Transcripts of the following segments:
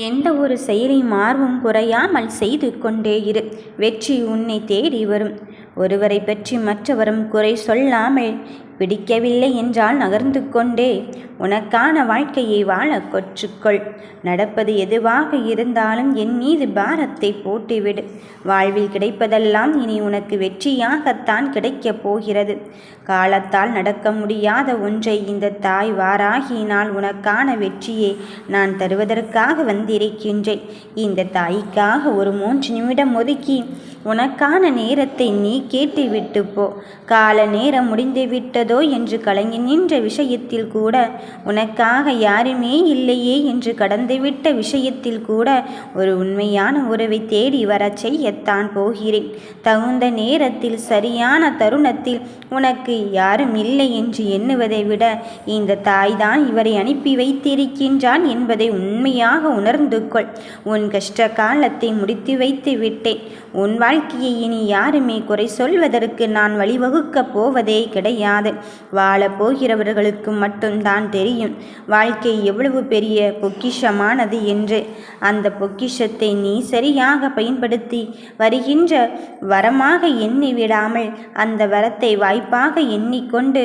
எந்த ஒரு செயலையும் ஆர்வம் குறையாமல் செய்து கொண்டே இரு. வெற்றி உன்னை தேடி வரும். ஒருவரை பற்றி மற்றவரும் குறை சொல்லாமல் பிடிக்கவில்லை என்றால் நகர்ந்து கொண்டே உனக்கான வாழ்க்கையை வாழ கொற்றுக்கொள். நடப்பது எதுவாக இருந்தாலும் என் மீது பாரத்தை போட்டுவிடு. வாழ்வில் கிடைப்பதெல்லாம் இனி உனக்கு வெற்றியாகத்தான் கிடைக்கப் போகிறது. காலத்தால் நடக்க முடியாத ஒன்றை இந்த தாய் வாராகினால் உனக்கான வெற்றியை நான் தருவதற்காக வந்திருக்கின்றேன். இந்த தாய்க்காக ஒரு மூன்று நிமிடம் ஒதுக்கி உனக்கான நேரத்தை நீ கேட்டுவிட்டு போ. கால நேரம் முடிந்து விட்டதோ என்று கலங்கி நின்ற விஷயத்தில் கூட உனக்காக யாருமே இல்லையே என்று கடந்துவிட்ட விஷயத்தில் கூட ஒரு உண்மையான உறவை தேடி வரச் செய்யத்தான் போகிறேன். தகுந்த நேரத்தில் சரியான தருணத்தில் உனக்கு யாரும் இல்லை என்று எண்ணுவதை விட இந்த தாய்தான் இவரை அனுப்பி வைத்திருக்கின்றான் என்பதை உண்மையாக உணர்ந்து கொள் உன் கஷ்ட காலத்தை முடித்து வைத்து விட்டேன் உன் வாழ்க்கையை இனி யாருமே குறை சொல்வதற்கு நான் வழிவகுக்கப் போவதே கிடையாது. வாழப் போகிறவர்களுக்கு மட்டும்தான் தெரியும் வாழ்க்கை எவ்வளவு பெரிய பொக்கிஷமானது என்று. அந்த பொக்கிஷத்தை நீ சரியாக பயன்படுத்தி வருகின்ற வரமாக எண்ணி விடாமல் அந்த வரத்தை வாய்ப்பாக எண்ணிக்கொண்டு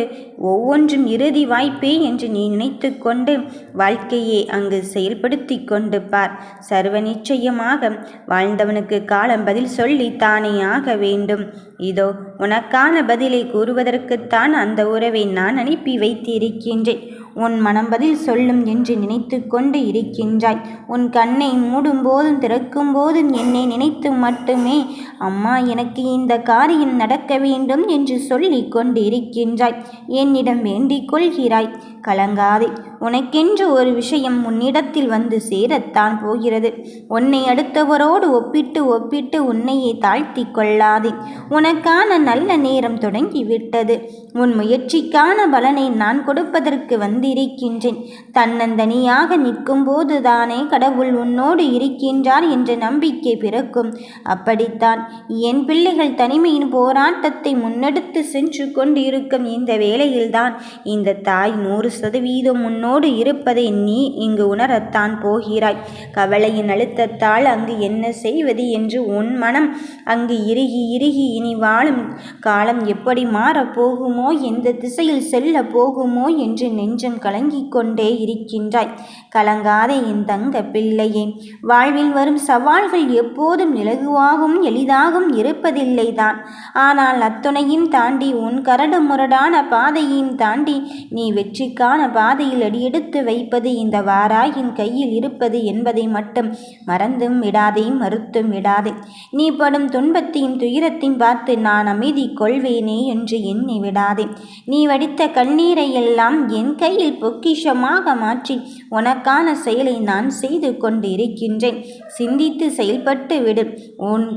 ஒவ்வொன்றும் இறுதி வாய்ப்பே என்று நீ நினைத்து கொண்டு வாழ்க்கையை அங்கு செயல்படுத்தி கொண்டு பார். சர்வ நிச்சயமாக வாழ்ந்தவனுக்கு காலம் பதில் சொல்லி ஆக வேண்டும். இதோ உனக்கான பதிலை கூறுவதற்குத்தான் அந்த உறவை நான் அனுப்பி வைத்திருக்கின்றேன். உன் மனம் பதில் சொல்லும் என்று நினைத்து கொண்டு இருக்கின்றாய். உன் கண்ணை மூடும் போதும் திறக்கும் போதும் என்னை நினைத்து மட்டுமே அம்மா எனக்கு இந்த காரியம் நடக்க வேண்டும் என்று சொல்லிக் கொண்டு இருக்கின்றாய் என்னிடம் வேண்டிக் கொள்கிறாய். கலங்காதே. உனக்கென்று ஒரு விஷயம் உன்னிடத்தில் வந்து சேரத்தான் போகிறது. உன்னை அடுத்தவரோடு ஒப்பிட்டு ஒப்பிட்டு உன்னையே தாழ்த்தி கொள்ளாதே. உனக்கான நல்ல நேரம் தொடங்கிவிட்டது. உன் முயற்சிக்கான பலனை நான் கொடுப்பதற்கு வந்திருக்கின்றேன். தன்னந்தனியாக நிற்கும் போதுதானே கடவுள் உன்னோடு இருக்கின்றார் என்ற நம்பிக்கை பிறக்கும். அப்படித்தான் என் பிள்ளைகள் தனிமையின் போராட்டத்தை முன்னெடுத்து சென்று கொண்டிருக்கும் இந்த வேளையில்தான் இந்த தாய் நூறு சதவீதம் உன்னோடு இருப்பதை நீ இங்கு உணரத்தான் போகிறாய். கவலையின் அழுத்தத்தால் அங்கு என்ன செய்வது என்று உன் மனம் அங்கு இறுகி இறுகி இனி வாழும் காலம் எப்படி மாறப் போகுமோ எந்த திசையில் செல்ல போகுமோ என்று நெஞ்சம் கலங்கிக் கொண்டே இருக்கின்றாய். கலங்காதே என் தங்க பிள்ளையே வாழ்வில் வரும் சவால்கள் எப்போதும் இலகுவாகவும் எளிதாகவும் இருப்பதில்லைதான் ஆனால் அத்துணையும் தாண்டி உன் கரடு முரடான பாதையையும் தாண்டி நீ வெற்றி வெற்றிக்கான பாதையில் அடியெடுத்து வைப்பது இந்த வாராயின் கையில் இருப்பது என்பதை மட்டும் மறந்தும் விடாதே மறுத்தும் விடாதே. நீ படும் துன்பத்தையும் துயரத்தையும் பார்த்து நான் அமைதி கொள்வேனே என்று எண்ணி விடாதே. நீ வடித்த கண்ணீரை எல்லாம் என் கையில் பொக்கிஷமாக மாற்றி உனக்கான செயலை நான் செய்து கொண்டிருக்கின்றேன். சிந்தித்து செயல்பட்டு விடு. உன்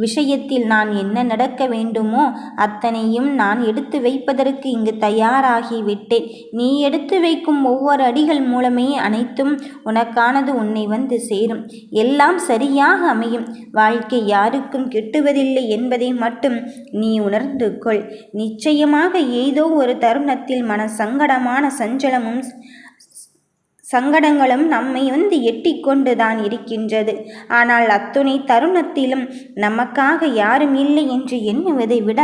விஷயத்தில் நான் என்ன நடக்க வேண்டுமோ அத்தனையும் நான் எடுத்து வைப்பதற்கு இங்கு தயாராகிவிட்டேன் நீ எடுத்து வைக்கும் ஒவ்வொரு அடிகள் மூலமே அனைத்தும் உனக்கானது உன்னை வந்து சேரும். எல்லாம் சரியாக அமையும். வாழ்க்கை யாருக்கும் கிட்டுவதில்லை என்பதை மட்டும் நீ உணர்ந்து கொள். நிச்சயமாக ஏதோ ஒரு தருணத்தில் மன சங்கடமான சஞ்சலமும் சங்கடங்களும் நம்மை வந்து எட்டி கொண்டு தான் இருக்கின்றது. ஆனால் அத்துணை தருணத்திலும் நமக்காக யாரும் இல்லை என்று எண்ணுவதை விட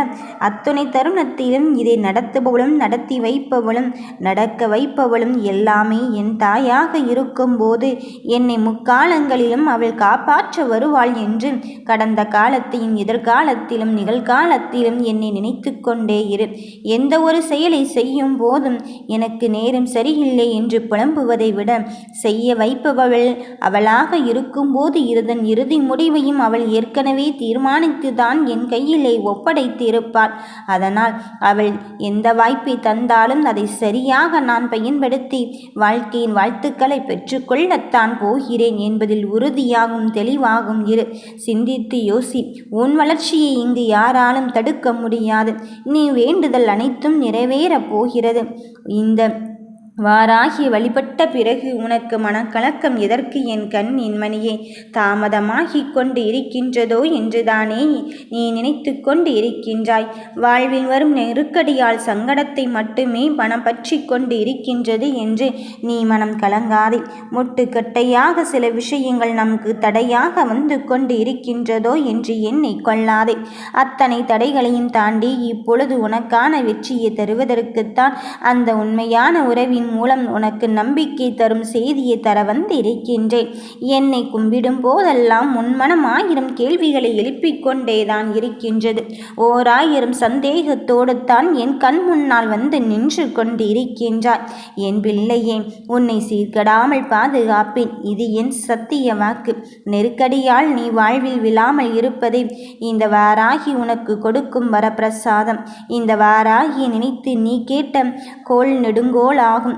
அத்துணை தருணத்திலும் இதை நடத்துபவளும் நடத்தி வைப்பவளும் நடக்க வைப்பவளும் எல்லாமே என் தாயாக இருக்கும்போது என்னை முக்காலங்களிலும் அவள் காப்பாற்ற வருவாள் என்று கடந்த காலத்தையும் எதிர்காலத்திலும் நிகழ்காலத்திலும் என்னை நினைத்து கொண்டே இரு. எந்த ஒரு செயலை செய்யும் போதும் எனக்கு நேரம் சரியில்லை என்று புலம்புவதை விட செய்ய வைப்பவள் அவளாக இருக்கும்போது இருதன் இறுதி முடிவையும் அவள் ஏற்கனவே தீர்மானித்துதான் என் கையிலே ஒப்படைத்திருப்பாள். அதனால் அவள் எந்த வாய்ப்பை தந்தாலும் அதை சரியாக நான் பயன்படுத்தி வாழ்க்கையின் வாழ்த்துக்களை பெற்றுக்கொள்ளத்தான் போகிறேன் என்பதில் உறுதியாகும் தெளிவாகும். இரு சிந்தித்து யோசி. உன் வளர்ச்சியை இங்கு யாராலும் தடுக்க முடியாது. நீ வேண்டுதல் அனைத்தும் நிறைவேறப் போகிறது. இந்த வாராகி வழிபட்ட பிறகு உனக்கு மனக்கலக்கம் எதற்கு என் கண்ணின் மணியே தாமதமாகிக் கொண்டு இருக்கின்றதோ என்றுதானே நீ நினைத்து கொண்டு இருக்கின்றாய். வாழ்வில் வரும் நெருக்கடியால் சங்கடத்தை மட்டுமே மனம் பற்றி கொண்டு இருக்கின்றது என்று நீ மனம் கலங்காதே. முட்டுக்கட்டையாக சில விஷயங்கள் நமக்கு தடையாக வந்து கொண்டு இருக்கின்றதோ என்று எண்ணிக் கொள்ளாதே. அத்தனை தடைகளையும் தாண்டி இப்பொழுது உனக்கான வெற்றியை தருவதற்குத்தான் அந்த உண்மையான உறவின் மூலம் உனக்கு நம்பிக்கை தரும் செய்தியை தர வந்திருக்கின்றேன். என்னை கும்பிடும் போதெல்லாம் உன்மனம் ஆயிரம் கேள்விகளை எழுப்பிக் கொண்டேதான் இருக்கின்றது. ஓராயிரம் சந்தேகத்தோடு தான் என் கண் முன்னால் வந்து நின்று கொண்டு இருக்கின்றாய் என் பிள்ளையே உன்னை சீர்கடாமல் பாதுகாப்பேன். இது என் சத்திய வாக்கு. நெருக்கடியால் நீ வாழ்வில் விழாமல் இருப்பதை இந்த வாராகி உனக்கு கொடுக்கும் வரப்பிரசாதம். இந்த வாராகி நினைத்து நீ கேட்ட கோல் நெடுங்கோல் ஆகும்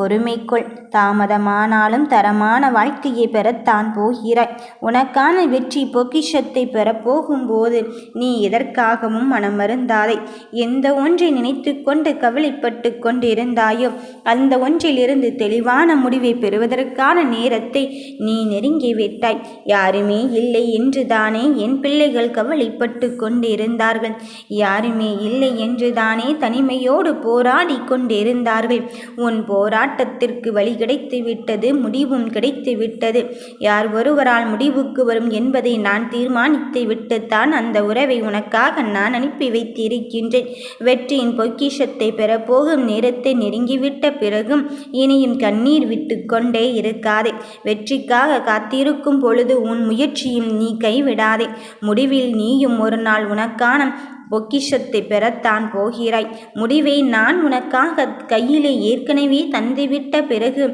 பொறுமைக்குள் தாமதமானாலும் தரமான வாழ்க்கையை பெறத்தான் போகிறாய். உனக்கான வெற்றி பொக்கிஷத்தை பெறப்போகும்போது நீ எதற்காகவும் மனம் மருந்தாதை எந்த ஒன்றை நினைத்து கொண்டு கவலைப்பட்டு கொண்டிருந்தாயோ அந்த ஒன்றிலிருந்து தெளிவான முடிவை பெறுவதற்கான நேரத்தை நீ நெருங்கி விட்டாய். யாருமே இல்லை என்று தானே என் பிள்ளைகள் கவலைப்பட்டு கொண்டிருந்தார்கள். யாருமே இல்லை என்று தானே தனிமையோடு போராடி கொண்டிருந்தார்கள். உன் போராட்டத்திற்கு வழி கிடைத்து விட்டது முடிவும் கிடைத்து விட்டது யார் ஒருவரால் முடிவுக்கு வரும் என்பதை நான் தீர்மானித்து விட்டுத்தான் அந்த உறவை உனக்காக நான் அனுப்பி வைத்திருக்கின்றேன். வெற்றியின் பொக்கிஷத்தை பெறப்போகும் நேரத்தை நெருங்கிவிட்ட பிறகும் இனியும் கண்ணீர் விட்டு கொண்டே இருக்காதே. வெற்றிக்காக காத்திருக்கும் பொழுது உன் முயற்சியும் நீ கைவிடாதே. முடிவில் நீயும் ஒரு நாள் உனக்கான பொக்கிஷத்தை பெறத்தான் போகிறாய். முடிவை நான் உனக்காக கையிலே ஏற்கனவே தந்துவிட்ட பிறகு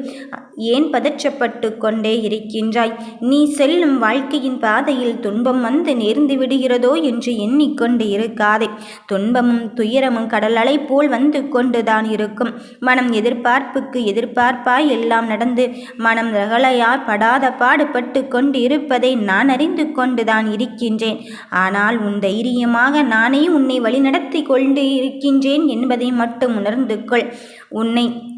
ஏன் பதற்றப்பட்டு கொண்டே இருக்கின்றாய்? நீ செல்லும் வாழ்க்கையின் பாதையில் துன்பம் வந்து நேர்ந்து விடுகிறதோ என்று எண்ணிக்கொண்டு இருக்காதே. துன்பமும் துயரமும் கடல் அலை போல் வந்து கொண்டுதான் இருக்கும். மனம் எதிர்பார்ப்புக்கு எதிர்பார்ப்பாய் எல்லாம் நடந்து மனம் ரகலையாய் படாத பாடுபட்டு கொண்டு இருப்பதை நான் அறிந்து கொண்டுதான் இருக்கின்றேன். ஆனால் உன் தைரியமாக நானே உன்னை வழிநடத்தி கொண்டு இருக்கின்றேன் என்பதை மட்டும் உணர்ந்து கொள். உன்னை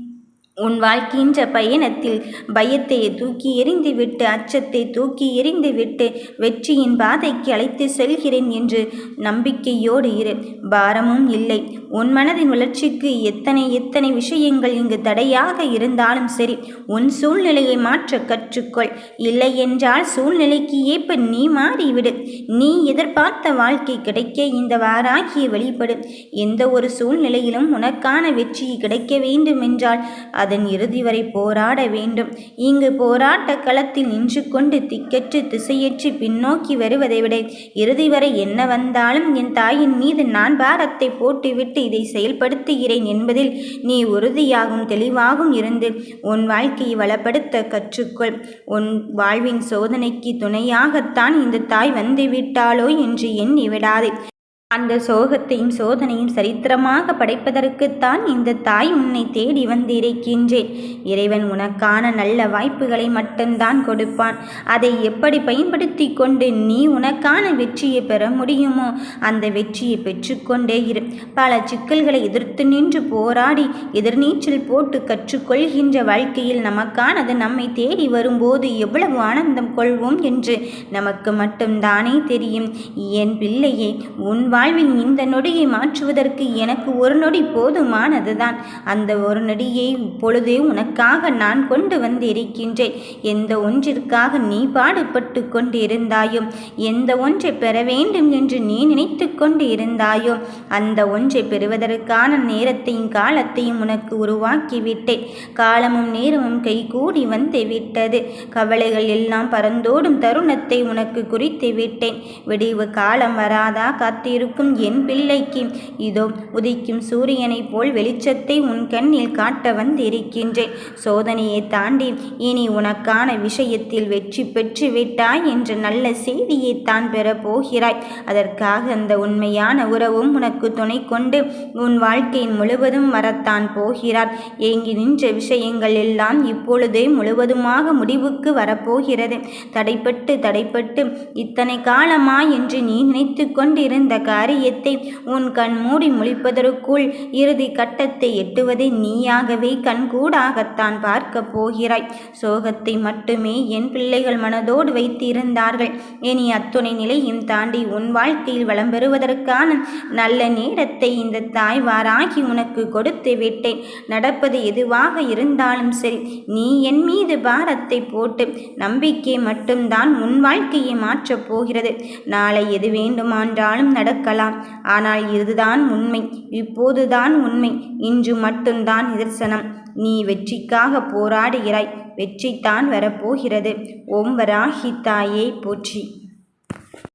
உன் வாழ்க்கின்ற பயணத்தில் பயத்தை தூக்கி எறிந்துவிட்டு அச்சத்தை தூக்கி எறிந்துவிட்டு வெற்றியின் பாதைக்கு அழைத்து செல்கிறேன் என்று நம்பிக்கையோடு இரு. பாரமும் இல்லை. உன் மனதின் வளர்ச்சிக்கு எத்தனை எத்தனை விஷயங்கள் இங்கு தடையாக இருந்தாலும் சரி உன் சூழ்நிலையை மாற்ற கற்றுக்கொள். இல்லை என்றால் சூழ்நிலைக்கு ஏற்ப நீ மாறிவிடு. நீ எதிர்பார்த்த வாழ்க்கை கிடைக்க இந்த வாராகிய வழிபடு எந்த ஒரு சூழ்நிலையிலும் உனக்கான வெற்றி கிடைக்க வேண்டுமென்றால் அதன் இறுதி வரை போராட வேண்டும். இங்கு போராட்ட களத்தில் நின்று கொண்டு திக்கற்று திசையற்று பின்னோக்கி வருவதை விட இறுதி வரை என்ன வந்தாலும் என் தாயின் மீது நான் பாரத்தை போட்டுவிட்டு இதை செயல்படுத்துகிறேன் என்பதில் நீ உறுதியாகும் தெளிவாகும் இருந்து உன் வாழ்க்கையை வளப்படுத்த கற்றுக்கொள். உன் வாழ்வின் சோதனைக்கு துணையாகத்தான் இந்த தாய் வந்துவிட்டாளோ என்று எண்ணி விடாதே. அந்த சோகத்தையும் சோதனையும் சரித்திரமாக படைப்பதற்குத்தான் இந்த தாய் உன்னை தேடி வந்திருக்கின்றேன். இறைவன் உனக்கான நல்ல வாய்ப்புகளை மட்டும்தான் கொடுப்பான். அதை எப்படி பயன்படுத்தி கொண்டு நீ உனக்கான வெற்றியை பெற முடியுமோ அந்த வெற்றியை பெற்றுக்கொண்டே இரு. பல சிக்கல்களை எதிர்த்து நின்று போராடி எதிர்நீச்சல் போட்டு கற்றுக்கொள்கின்ற வாழ்க்கையில் நமக்கானது நம்மை தேடி வரும்போது எவ்வளவு ஆனந்தம் கொள்வோம் என்று நமக்கு மட்டும்தானே தெரியும். என் பிள்ளையை உன் வாழ்வின் இந்த நொடியை மாற்றுவதற்கு எனக்கு ஒரு நொடி போதுமானதுதான். அந்த ஒரு நொடியை இப்பொழுதே உனக்காக நான் கொண்டு வந்து இருக்கின்றேன் எந்த ஒன்றிற்காக நீ பாடுபட்டு கொண்டு இருந்தாயோ எந்த ஒன்றை பெற வேண்டும் என்று நீ நினைத்து கொண்டு இருந்தாயோ அந்த ஒன்றை பெறுவதற்கான நேரத்தையும் காலத்தையும் உனக்கு உருவாக்கிவிட்டேன். காலமும் நேரமும் கைகூடி வந்து விட்டது கவலைகள் எல்லாம் பறந்தோடும் தருணத்தை உனக்கு குறித்து விட்டேன் விடிவு காலம் வராதா காத்திரு இருக்கும் என் பிள்ளைக்கு. இதோ உதிக்கும் சூரியனைப் போல் வெளிச்சத்தை உன் கண்ணில் காட்ட வந்திருக்கின்றேன். சோதனையை தாண்டி இனி உனக்கான விஷயத்தில் வெற்றி பெற்று விட்டாய் என்ற நல்ல செய்தியை தான் பெறப் போகிறாய். அதற்காக அந்த உண்மையான உறவும் உனக்கு துணை கொண்டு உன் வாழ்க்கையின் முழுவதும் வரத்தான் போகிறார். ஏங்கி நின்ற விஷயங்கள் எல்லாம் இப்பொழுதே முழுவதுமாக முடிவுக்கு வரப்போகிறது தடைப்பட்டு தடைப்பட்டு இத்தனை காலமா என்று நீ நினைத்து கொண்டிருந்த காரியத்தை உன் கண் மூடி முழிப்பதற்குள் இறுதி கட்டத்தை எட்டுவதை நீயாகவே கண்கூடாகத்தான் பார்க்கப் போகிறாய். சோகத்தை மட்டுமே என் பிள்ளைகள் மனதோடு வைத்திருந்தார்கள். இனி அத்துணை நிலையும் தாண்டி உன் வாழ்க்கையில் வளம் பெறுவதற்கான நல்ல நேரத்தை இந்த தாய்வாராகி உனக்கு கொடுத்து விட்டேன். நடப்பது எதுவாக இருந்தாலும் சரி நீ என் மீது பாரத்தை போட்டு நம்பிக்கை மட்டும்தான் உன் வாழ்க்கையை மாற்றப் போகிறது. நாளை எது வேண்டுமான்றாலும் நடக்கலாம் ஆனால் இதுதான் உண்மை. இப்போதுதான் உண்மை. இன்று மட்டும்தான் நிதர்சனம். நீ வெற்றிக்காக போராடுகிறாய். வெற்றித்தான் வரப்போகிறது. ஓம் வராகி தாயே போற்றி.